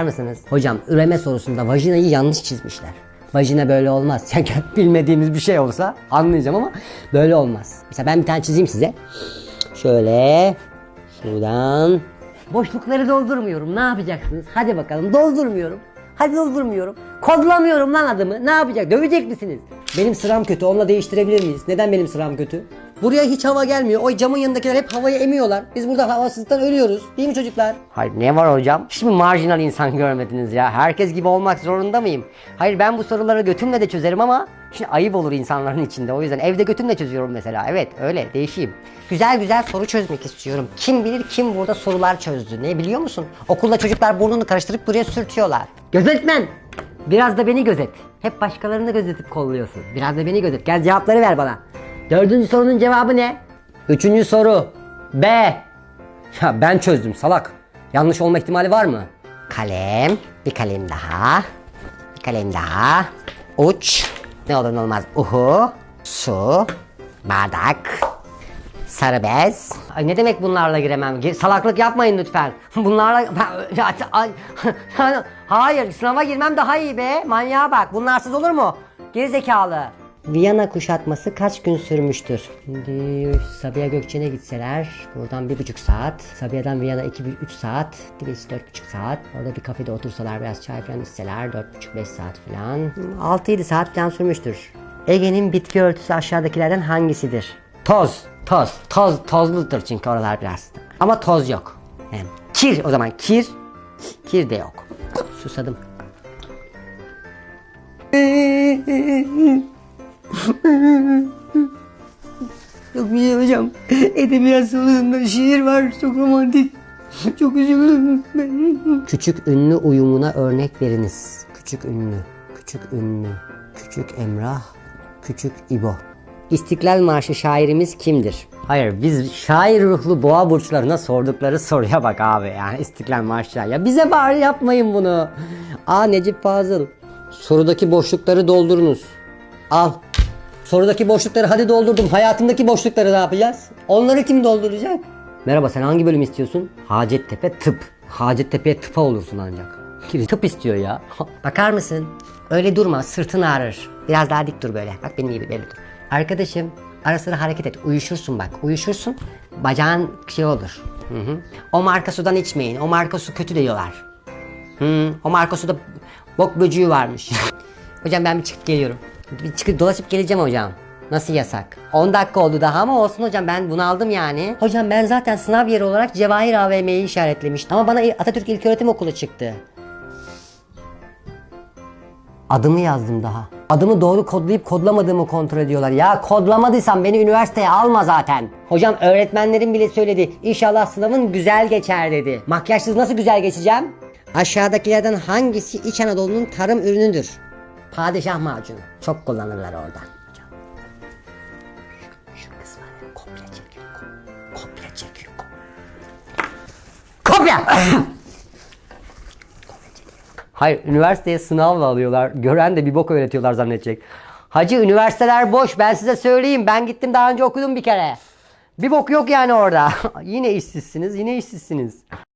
mısınız? Hocam üreme sorusunda vajinayı yanlış çizmişler. Vajina böyle olmaz. Yani bilmediğimiz bir şey olsa anlayacağım ama böyle olmaz. Mesela ben bir tane çizeyim size. Şöyle şuradan. Boşlukları doldurmuyorum. Ne yapacaksınız? Hadi bakalım doldurmuyorum. Hadi doldurmuyorum. Kodlamıyorum lan adımı. Ne yapacak? Dövecek misiniz? Benim sıram kötü. Onunla değiştirebilir miyiz? Neden benim sıram kötü? Buraya hiç hava gelmiyor. O camın yanındakiler hep havayı emiyorlar. Biz burada havasızlıktan ölüyoruz. Değil mi çocuklar? Hayır ne var hocam? Hiç mi marjinal insan görmediniz ya? Herkes gibi olmak zorunda mıyım? Hayır ben bu soruları götümle de çözerim ama şimdi ayıp olur insanların içinde. O yüzden evde götümle çözüyorum mesela. Evet öyle değişeyim. Güzel güzel soru çözmek istiyorum. Kim bilir kim burada sorular çözdü. Ne biliyor musun? Okulda çocuklar burnunu karıştırıp buraya sürtüyorlar. Gözetmen! Biraz da beni gözet. Hep başkalarını gözetip kolluyorsun. Biraz da beni gözet. Gel cevapları ver bana. Dördüncü sorunun cevabı ne? Üçüncü soru. B. Ya ben çözdüm salak. Yanlış olma ihtimali var mı? Kalem. Bir kalem daha. Bir kalem daha. Uç. Ne olur ne olmaz. Uhu. Su. Bardak. Sarı bez. Ay ne demek bunlarla giremem? Gi- Salaklık yapmayın lütfen. Bunlarla... Hayır sınava girmem daha iyi be. Manyağa bak. Bunlarsız olur mu? Gerizekalı. Viyana kuşatması kaç gün sürmüştür? Şimdi Sabiha Gökçen'e gitseler buradan bir buçuk saat. Sabiha'dan Viyana iki üç saat. Birisi dört buçuk saat. Orada bir kafede otursalar biraz çay falan içseler dört buçuk beş saat falan. Altı yedi saat falan sürmüştür. Ege'nin bitki örtüsü aşağıdakilerden hangisidir? Toz, toz, toz, tozludur çünkü oralar biraz. Ama toz yok. Yani kir o zaman kir, kir de yok. Susadım. Çok güzel hocam. Edebiyat sınıfında şiir var. Çok romantik. Çok üzüldüm. Küçük ünlü uyumuna örnek veriniz. Küçük ünlü. Küçük ünlü. Küçük Emrah. Küçük İbo. İstiklal Marşı şairimiz kimdir? Hayır biz şair ruhlu boğa burçlarına sordukları soruya bak abi yani İstiklal Marşı. Ya bize bari yapmayın bunu. Aa Necip Fazıl. Sorudaki boşlukları doldurunuz. Al. Sorudaki boşlukları hadi doldurdum. Hayatımdaki boşlukları ne yapacağız? Onları kim dolduracak? Merhaba sen hangi bölüm istiyorsun? Hacettepe tıp. Hacettepe'ye tıpa olursun ancak. Tıp istiyor ya? Bakar mısın? Öyle durma sırtın ağrır. Biraz daha dik dur böyle. Bak benim gibi böyle dur. Arkadaşım ara sıra hareket et. Uyuşursun bak. Uyuşursun. Bacağın şey olur. Hı hı. O marka sudan içmeyin. O marka su kötü diyorlar. Hı, o marka suda bok böcüğü varmış. hocam ben bir çıkıp geliyorum. Bir çıkıp dolaşıp geleceğim hocam. Nasıl yasak? 10 dakika oldu daha ama olsun hocam ben bunu aldım yani. Hocam ben zaten sınav yeri olarak Cevahir AVM'yi işaretlemiştim. Ama bana Atatürk İlköğretim Okulu çıktı. Adımı yazdım daha. Adımı doğru kodlayıp kodlamadığımı kontrol ediyorlar. Ya kodlamadıysam beni üniversiteye alma zaten. Hocam öğretmenlerim bile söyledi. İnşallah sınavın güzel geçer dedi. Makyajsız nasıl güzel geçeceğim? Aşağıdakilerden hangisi İç Anadolu'nun tarım ürünüdür? Padişah macunu. Çok kullanırlar orada. Hocam. Şu, kız var ya kopya çekiyor. ko- Kopya çekiyor. ko- Kopya! Hayır üniversiteye sınavla alıyorlar. Gören de bir bok öğretiyorlar zannedecek. Hacı üniversiteler boş ben size söyleyeyim. Ben gittim daha önce okudum bir kere. Bir bok yok yani orada. yine işsizsiniz yine işsizsiniz.